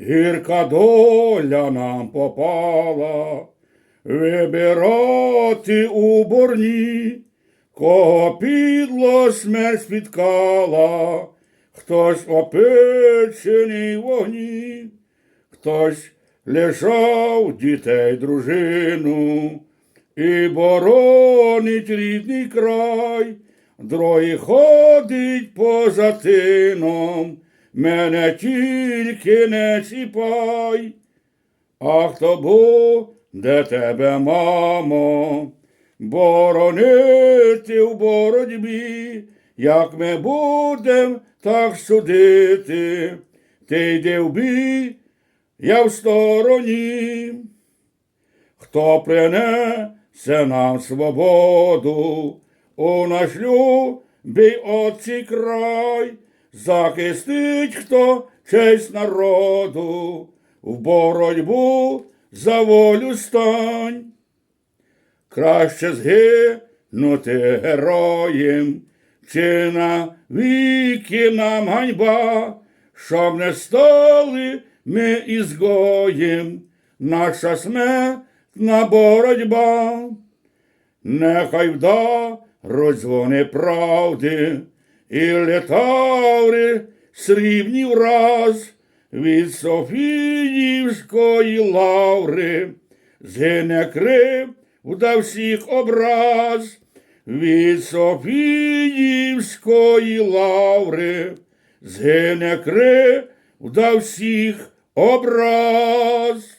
гірка доля нам попала, вибирати у борні, кого підло смерть спіткала, хтось опечений вогні, хтось лежав дітей дружину. І боронить рідний край, другий ходить поза тином, мене тільки не чіпай. А хто буде тебе, мамо, боронити в боротьбі, як ми будем так судити, ти йди в бій, я в стороні. Хто принесе нам свободу у наш любий отчий край, захистить хто честь народу, в боротьбу за волю стань. Краще згинути героєм, чи на віки нам ганьба, щоб не стали ми ізгоєм, наша смертна боротьба. Нехай вда роздзвони правди і летаври срібні враз від Софіївської лаври згине крив вда всіх образ від Софіївської лаври згине крив вда всіх образ.